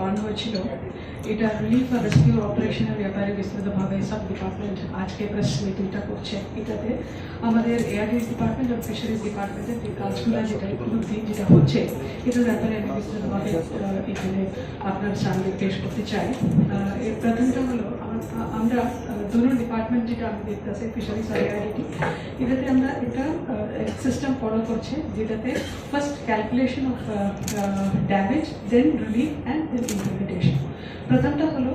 বান হয়েছিল। এটা রিলিফ আর রেস্কিউ অপারেশনের ব্যাপারে বিস্তৃতভাবে সব ডিপার্টমেন্ট আজকে প্রেস মিটিংটা করছে। এটাতে আমাদের এয়ারডিস ডিপার্টমেন্ট আর ফিশারিজ ডিপার্টমেন্টের যে কাজগুলো যেটা উপলব্ধি যেটা হচ্ছে, এটার ব্যাপারে আমি বিস্তৃতভাবে এখানে আপনার সামনে পেশ করতে চাই। এর প্রথমটা হলো আমরা দুটো ডিপার্টমেন্ট যেটা আমি দেখতেছি ফিশারিজ আর এআইডিটি এটাতে আমরা একটা সিস্টেম ফলো করছে, যেটাতে first calculation of damage then relief and then implementation প্রথমটা হলো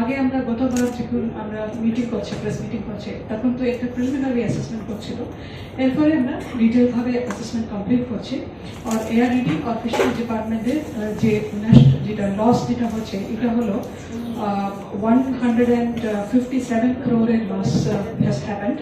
আগে আমরা গতবার যখন আমরা মিটিং করছি প্রেস মিটিং করছে, তখন তো একটা প্রিলিমিনারি অ্যাসেসমেন্ট করছিল। এরপরে আমরা ডিটেলভাবে অ্যাসেসমেন্ট কমপ্লিট করছি। আর এআরডিডি আর ফিশারিজ ডিপার্টমেন্টের যে যেটা লস যেটা হচ্ছে, এটা হলো one hundred and fifty seven ক্রোরের loss has happened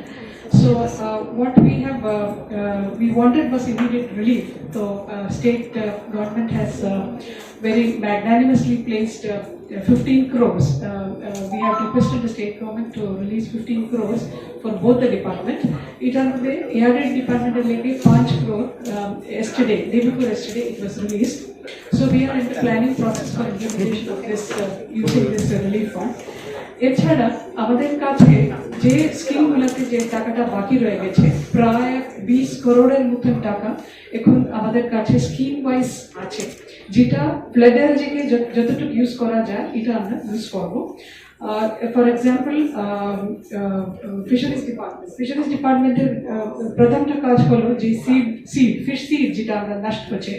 So uh, what we have, uh, uh, we wanted was immediate relief. So uh, state uh, government has uh, very magnanimously placed uh, 15 crores. Uh, uh, we have requested the state government to release 15 crores for both the department. It on the ARD department maybe 5 crore um, yesterday, day before yesterday it was released. So we are in the planning process for implementation of this uh, using this uh, relief fund. এছাড়া আমাদের কাছে যে স্কিমগুলোতে যে টাকাটা বাকি রয়ে গেছে, প্রায় বিশ করোড়ের মতন টাকা এখন আমাদের কাছে স্কিম ওয়াইজ আছে। যেটা ফ্লাডের দিকে যতটুকু ইউজ করা যায়, এটা আমরা ইউজ করব। For example fisheries department fisheries ডিপার্টমেন্টের প্রথমটা কাজ হলো যে সিড সিড ফিশ সিড যেটা আমরা নষ্ট হচ্ছে,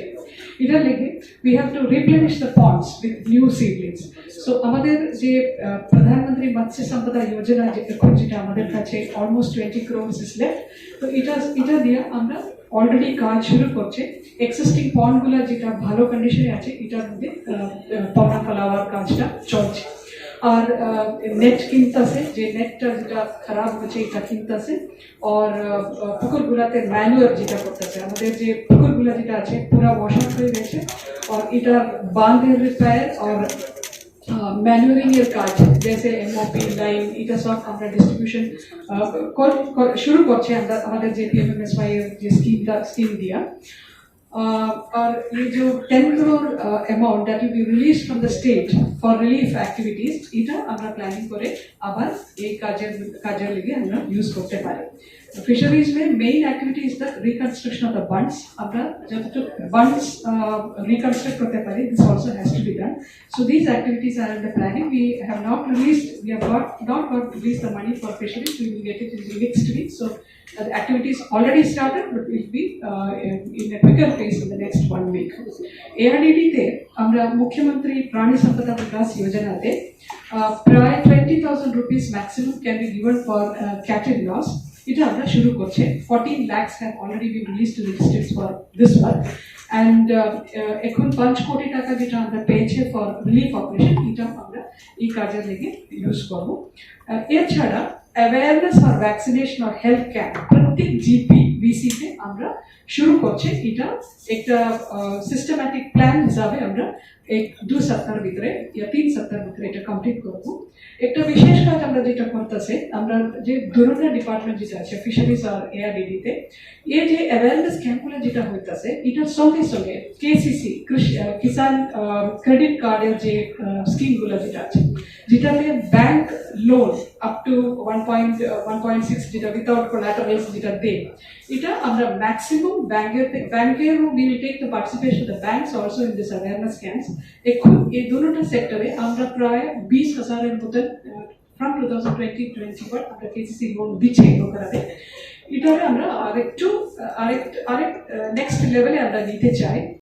এটা লেগে we have to replenish the ponds with new seedlings so আমাদের যে প্রধানমন্ত্রী মৎস্য সম্পদা যোজনা এখন যেটা আমাদের কাছে almost twenty crores is left তো এটা এটা দিয়ে আমরা অলরেডি কাজ শুরু করছে। এক্সিস্টিং পন্ডগুলো যেটা ভালো কন্ডিশনে আছে, এটার মধ্যে পনা ফেলাওয়ার কাজটা চলছে। আর নেট কিনতেছে যে নেটটা যেটা খারাপ হচ্ছে এটা কিনতেছে আর পুকুরগুলাতে ম্যানুয়ার যেটা করতেছে আমাদের যে পুকুরগুলা যেটা আছে পুরা ওয়াশ হয়ে গেছে আর এটা বাঁধের রিপেয়ার আর ম্যানুয়ারিং এর কাজ জেসে এমওপি লাইন এটা সব আমরা ডিস্ট্রিবিউশন শুরু করছে আমরা আমাদের যে পিএমএমএসওয়াই যে স্কিমটা স্কিম দিয়া और ये जो 10 crore uh, amount that will be released from the state for relief activities এটা আমরা প্ল্যানিং করে আবার এই কাজের কাজের লেগে আমরা ইউজ করতে পারি fisheries May main activity is the reconstruction of the bunds আমরা যতটুকু বান্ডস রিকনস্ট্রাক্ট করতে পারি this also has to be done so this activities are in the planning we have not released we have not not got release the money for fisheries we will get it in the next week so uh, the activities already started but will be uh, in, in a quicker pace in the next one week. ARDD তে আমরা মুখ্যমন্ত্রী প্রাণী সম্পদা বিকাশ যোজনাতে আহ, প্রায় twenty thousand rupees maximum can be given for cattle loss এটা আমরা শুরু করছে fourteen lakhs have already been release to districts for this work and এখন পাঁচ কোটি টাকা যেটা আমরা পেয়েছে ফর রিলিফ অপারেশন এটা আমরা এই কাজের লেগে ইউজ করবো আহ, এছাড়া অ্যাওয়ারনেস আর ভ্যাকসিনেশন আর হেলথ ক্যাম্প প্রত্যেক জিপি ভিসিতে আমরা শুরু করছে। এটা একটা সিস্টেম্যাটিক প্ল্যান হিসাবে আমরা এক, দু সপ্তাহের ভিতরে ইয়া তিন সপ্তাহের ভিতরে এটা কমপ্লিট করব। একটা বিশেষ কাজ আমরা যেটা করতেছে, আমরা যে ধরনের ডিপার্টমেন্ট যেটা আছে ফিশারিজ আর এআরডিডিতে এই যে অ্যাওয়ারনেস ক্যাম্পগুলো যেটা হইতাছে এটার সঙ্গে সঙ্গে কেসিসি কিষান ক্রেডিট কার্ডের যে স্কিমগুলো যেটা আছে যেটাতে bank loan up to one point one point six যেটা উইথাউট কোলাটারালস যেটা দেয় এটা আমরা ম্যাক্সিমাম ব্যাংকের ব্যাংকের we will take the participation the banks also in this awareness camps এখন এই দুটোটা সেক্টরে আমরা প্রায় বিশ হাজারের মতন from two thousand twenty twenty one আমরা কেসিসি লোন দিচ্ছি লোকেরাতে এটারে আমরা আরেকটু আরেক আরেক নেক্সট লেভেলে আমরা নিতে চাই